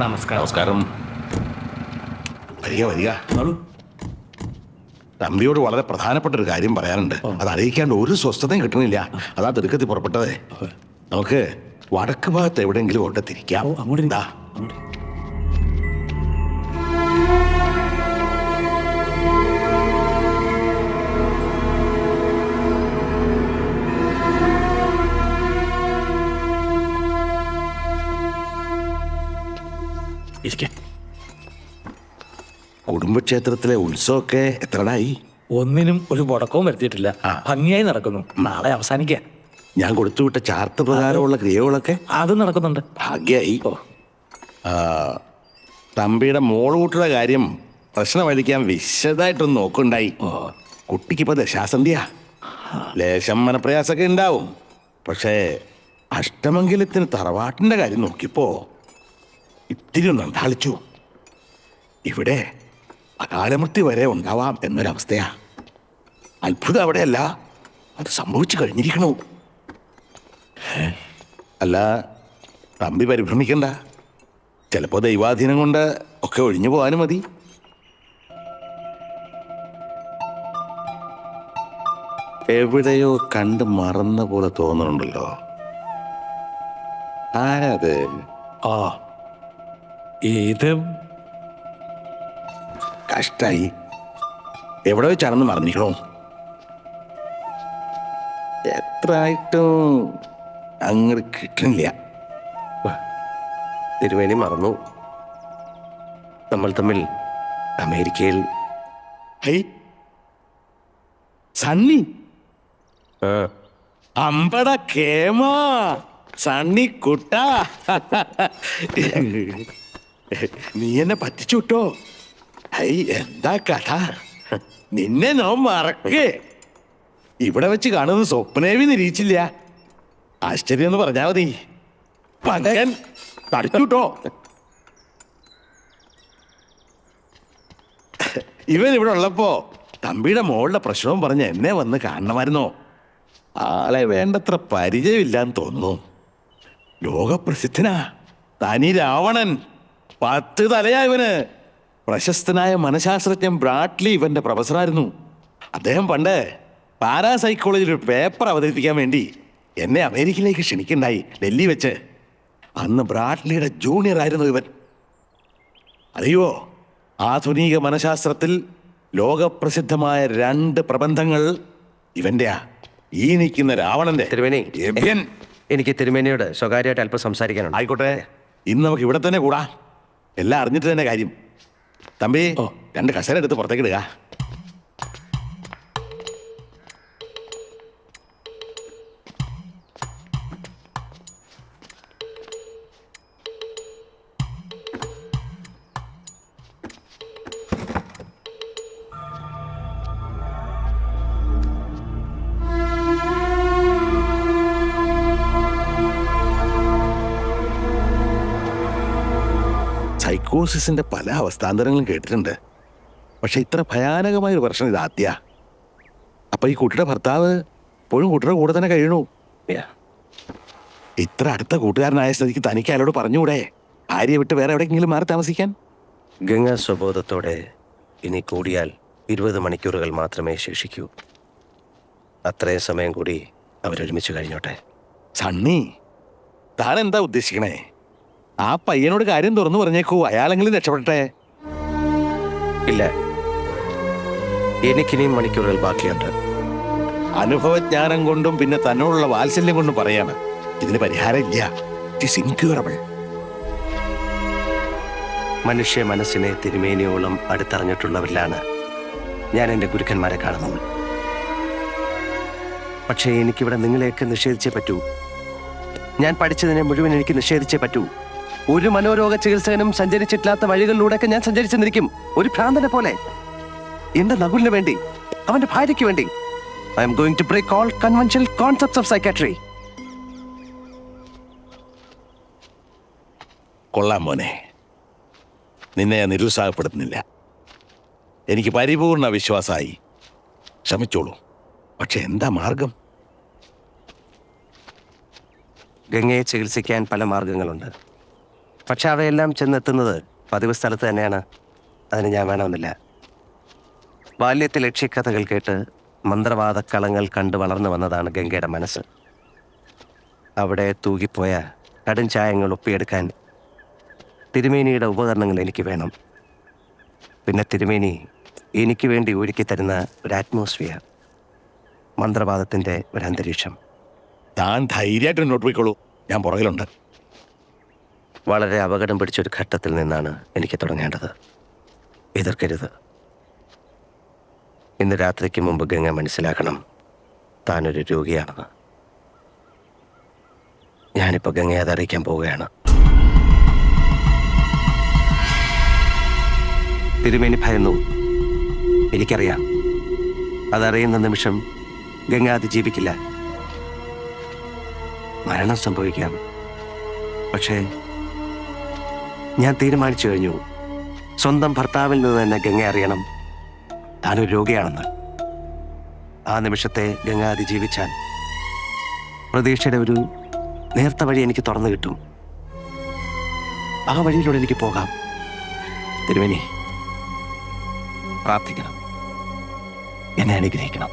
നമസ്കാരം. നമസ്കാരം. വരിക വരിക. തമ്പിയോട് വളരെ പ്രധാനപ്പെട്ട ഒരു കാര്യം പറയാനുണ്ട്. അത് അറിയിക്കാണ്ട് ഒരു സ്വസ്ഥതയും കിട്ടണില്ല അതാ തിടുക്കത്തിൽ പുറപ്പെട്ടതേ. നമുക്ക് വടക്ക് ഭാഗത്ത് എവിടെയെങ്കിലും കൊണ്ട് തിരിക്കാം ഓ, അങ്ങോട്ട് ഇരിക്കെ. കുടുംബക്ഷേത്രത്തിലെ ഉത്സവമൊക്കെ എത്രടായി? ഒന്നിനും ഒരു മുടക്കവും വരുത്തിയിട്ടില്ല. ഭംഗിയായി നടക്കുന്നു. നാളെ അവസാനിക്കുക ഞാൻ കൊടുത്തുവിട്ട ചാർട്ട് പ്രകാരമുള്ള ക്രിയകളൊക്കെ? അത് നടക്കുന്നുണ്ട്. ഭാഗ്യായി. തമ്പിയുടെ മോളുകൂട്ടിയുടെ കാര്യം പ്രശ്നമായിരിക്കാൻ വിശദമായിട്ടൊന്ന് നോക്കുണ്ടായി. കുട്ടിക്കിപ്പോ ദശാസന്ധിയാ. ലേശം മനപ്രയാസമൊക്കെ ഉണ്ടാവും. പക്ഷേ അഷ്ടമംഗലത്തിന് തറവാട്ടിന്റെ കാര്യം നോക്കിയപ്പോ ഇത്തിരി ഒന്ന് അന്താളിച്ചു. ഇവിടെ അകാലമൃത്തി വരെ ഉണ്ടാവാം എന്നൊരവസ്ഥയാ. അത്ഭുതം അവിടെയല്ല അത് സംഭവിച്ചു കഴിഞ്ഞിരിക്കണു. അല്ല തമ്പി പരിഭ്രമിക്കണ്ട. ചിലപ്പോ ദൈവാധീനം കൊണ്ട് ഒക്കെ ഒഴിഞ്ഞു പോകാനും മതി. എവിടെയോ കണ്ട് മറന്ന പോലെ തോന്നുന്നുണ്ടല്ലോ. ആരത്? ആ ഇത് കഷ്ടായി. എവിടെ വെച്ചാണെന്ന് മറന്നിക്കണോ എത്ര ആയിട്ടും അങ്ങോട്ട് കിട്ടുന്നില്ല. തിരുവേനി മറന്നു. നമ്മൾ തമ്മിൽ അമേരിക്കയിൽ ഹൈ സണ്ണി. അമ്പട കേമ. സണ്ണി കുട്ട. നീ എന്നെ പറ്റിച്ചു വിട്ടോ. ഹൈ എന്താ കഥ? നിന്നെ നോ മറക്കേ. ഇവിടെ വെച്ച് കാണുന്ന സ്വപ്നേവി നിരീക്ഷില്ല ആശ്ചര്യം എന്ന് പറഞ്ഞാ മതി. മകൻ തടിച്ചുട്ടോ ഇവൻ ഇവിടെ ഉള്ളപ്പോ തമ്പിയുടെ മോളുടെ പ്രശ്നവും പറഞ്ഞ് എന്നെ വന്ന് കാണണമായിരുന്നോ? ആളെ വേണ്ടത്ര പരിചയമില്ലാന്ന് തോന്നുന്നു. ലോകപ്രസിദ്ധനാ. തനി രാവണൻ പത്ത് തലയാ ഇവന്. പ്രശസ്തനായ മനഃശാസ്ത്രജ്ഞൻ ബ്രാഡ്ലി ഇവന്റെ പ്രൊഫസറായിരുന്നു. അദ്ദേഹം പണ്ട് പാരാസൈക്കോളജിയിൽ ഒരു പേപ്പർ അവതരിപ്പിക്കാൻ വേണ്ടി എന്നെ അമേരിക്കയിലേക്ക് ക്ഷണിക്കണ്ടായി ഡൽഹി വെച്ച്. അന്ന് ബ്രാഡ്ലിയുടെ ജൂനിയർ ആയിരുന്നു ഇവൻ. അറിയോ? ആധുനിക മനഃശാസ്ത്രത്തിൽ ലോകപ്രസിദ്ധമായ രണ്ട് പ്രബന്ധങ്ങൾ ഇവന്റെയാ. ഈ നിൽക്കുന്ന രാവണന്റെ തിരുമേനി. എനിക്ക് തിരുമേനിയോട് സ്വകാര്യമായിട്ട് അല്പം സംസാരിക്കാനുണ്ട്. ആയിക്കോട്ടെ. ഇന്ന് നമുക്ക് ഇവിടെ തന്നെ കൂടാ. എല്ലാം അറിഞ്ഞിട്ട് തന്നെ കാര്യം. തമ്പി രണ്ട് കസേര എടുത്ത് പുറത്തേക്ക് ഇടുക. സൈക്കോസിന്റെ പല അവസ്ഥാന്തരങ്ങളും കേട്ടിട്ടുണ്ട്. പക്ഷെ ഇത്ര ഭയാനകമായ ഒരു പ്രശ്നം ഇത് ആദ്യ. അപ്പൊ ഈ കുട്ടിയുടെ ഭർത്താവ് ഇപ്പോഴും കുട്ടിയുടെ കൂടെ തന്നെ കഴിയണു. ഇത്ര അടുത്ത കൂട്ടുകാരനായ സ്ഥിതിക്ക് തനിക്ക് അയാളോട് പറഞ്ഞുകൂടെ? ഭാര്യയെ വിട്ട് വേറെ എവിടെയെങ്കിലും മാറി താമസിക്കാൻ? ഗംഗാ സ്വബോധത്തോടെ ഇനി കൂടിയാൽ ഇരുപത് മണിക്കൂറുകൾ മാത്രമേ ശേഷിക്കൂ. അത്രയും സമയം കൂടി അവരൊരുമിച്ച് കഴിഞ്ഞോട്ടെ. സണ്ണി താൻ എന്താ ഉദ്ദേശിക്കണേ? ആ പയ്യനോട് കാര്യം തുറന്നു പറഞ്ഞേക്കൂ. അയാളെങ്കിലും രക്ഷപ്പെടട്ടെ. ഇല്ല. എനിക്കിനിയും മണിക്കൂറുകൾ ബാക്കിയുണ്ട്. അനുഭവജ്ഞാനം കൊണ്ടും പിന്നെ തന്നോടുള്ള വാത്സല്യം കൊണ്ടും പറയാണ്. ഇതിന് പരിഹാരം ഇല്ല. ഇറ്റ് ഇൻക്യൂറബിൾ മനുഷ്യ മനസ്സിനെ തിരുമേനിയോളം അടുത്തറിഞ്ഞിട്ടുള്ളവരിലാണ് ഞാൻ എന്റെ ഗുരുക്കന്മാരെ കാണുന്നത്. പക്ഷേ എനിക്കിവിടെ നിങ്ങളെയൊക്കെ നിഷേധിച്ചേ പറ്റൂ. ഞാൻ പഠിച്ചതിനെ മുഴുവൻ എനിക്ക് നിഷേധിച്ചേ പറ്റൂ. ഒരു മനോരോഗ ചികിത്സകനും സഞ്ചരിച്ചിട്ടില്ലാത്ത വഴികളിലൂടെയൊക്കെ ഞാൻ സഞ്ചരിച്ചെന്നിരിക്കും. ഒരു ഭ്രാന്തനെ പോലെ. എന്റെ നകുലിന് വേണ്ടി അവന്റെ ഭാര്യയ്ക്ക് വേണ്ടി. I'm going to break all conventional concepts of psychiatry കൊള്ളാം മോനെ. നിന്നെ ഞാൻ നിരുത്സാഹപ്പെടുത്തുന്നില്ല. എനിക്ക് പരിപൂർണ വിശ്വാസമായി. ക്ഷമിച്ചോളൂ. പക്ഷെ എന്താ മാർഗം? ഗംഗയെ ചികിത്സിക്കാൻ പല മാർഗങ്ങളുണ്ട്. പക്ഷെ അവയെല്ലാം ചെന്നെത്തുന്നത് പതിവ് സ്ഥലത്ത് തന്നെയാണ്. അതിന് ഞാൻ വേണമെന്നില്ല. ബാല്യത്തിൽ ലക്ഷ്യക്കഥകൾ കേട്ട് മന്ത്രവാദ കളങ്ങൾ കണ്ടു വളർന്നു വന്നതാണ് ഗംഗയുടെ മനസ്സ്. അവിടെ തൂകിപ്പോയ കടും ചായങ്ങൾ ഒപ്പിയെടുക്കാൻ തിരുമേനിയുടെ ഉപകരണങ്ങൾ എനിക്ക് വേണം. പിന്നെ തിരുമേനി എനിക്ക് വേണ്ടി ഒരുക്കി തരുന്ന ഒരു അറ്റ്മോസ്ഫിയർ മന്ത്രവാദത്തിന്റെ ഒരു അന്തരീക്ഷം. താൻ ധൈര്യമായിട്ട് മുന്നോട്ട് പോയിക്കോളൂ ഞാൻ പുറകിലുണ്ട്. വളരെ അപകടം പിടിച്ചൊരു ഘട്ടത്തിൽ നിന്നാണ് എനിക്ക് തുടങ്ങേണ്ടത്. എതിർക്കരുത്. ഇന്ന് രാത്രിക്ക് മുമ്പ് ഗംഗ മനസ്സിലാക്കണം. താനൊരു രോഗിയാണെന്ന്. ഞാനിപ്പോൾ ഗംഗയെ അത് അറിയിക്കാൻ പോവുകയാണ്. തിരുമേനി ഭയന്നു. എനിക്കറിയാം. അതറിയുന്ന നിമിഷം ഗംഗ അതിജീവിക്കില്ല മരണം സംഭവിക്കാം. പക്ഷേ ഞാൻ തീരുമാനിച്ചു കഴിഞ്ഞു. സ്വന്തം ഭർത്താവിൽ നിന്ന് തന്നെ ഗംഗ അറിയണം. താനൊരു രോഗിയാണെന്ന്. ആ നിമിഷത്തെ ഗംഗ അതിജീവിച്ചാൽ പ്രതീക്ഷയുടെ ഒരു നേർത്ത വഴി എനിക്ക് തുറന്നു കിട്ടും. ആ വഴിയിലൂടെ എനിക്ക് പോകാം. തിരുവേനി പ്രാർത്ഥിക്കണം. എന്നെ അനുഗ്രഹിക്കണം.